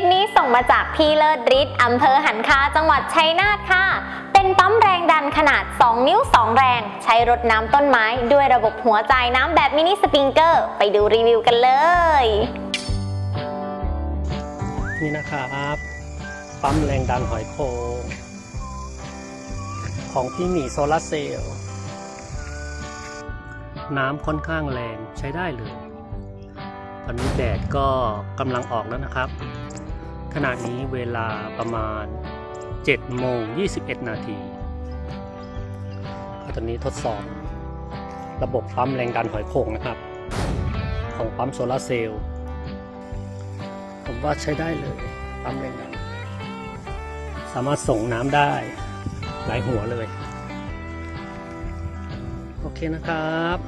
ปนี้ส่งมาจากพี่เลิศฤทธิ์อำเภอหันคาจังหวัดชัยนาทค่ะ เป็นปั๊มแรงดันขนาด 2 นิ้ว 2 แรง ใช้รดน้ำต้นไม้ด้วยระบบหัวจ่ายน้ำแบบมินิสปริงเกอร์ ไปดูรีวิวกันเลย นี่นะครับ ปั๊มแรงดันหอยโขงของพี่หมีโซลาร์เซลล์น้ำค่อนข้างแรงใช้ได้เลย ตอนนี้แดดก็กำลังออกแล้วนะครับ ขณะนี้เวลาประมาณ7โมง21 นาทีตอนนี้ทดสอบ ระบบปั๊มแรงดันหอยโข่งนะครับ ของปั๊มโซลาร์เซลล์ผมว่าใช้ได้เลย ปั๊มแรงดัน สามารถส่งน้ำได้หลายหัวเลย โอเคนะครับ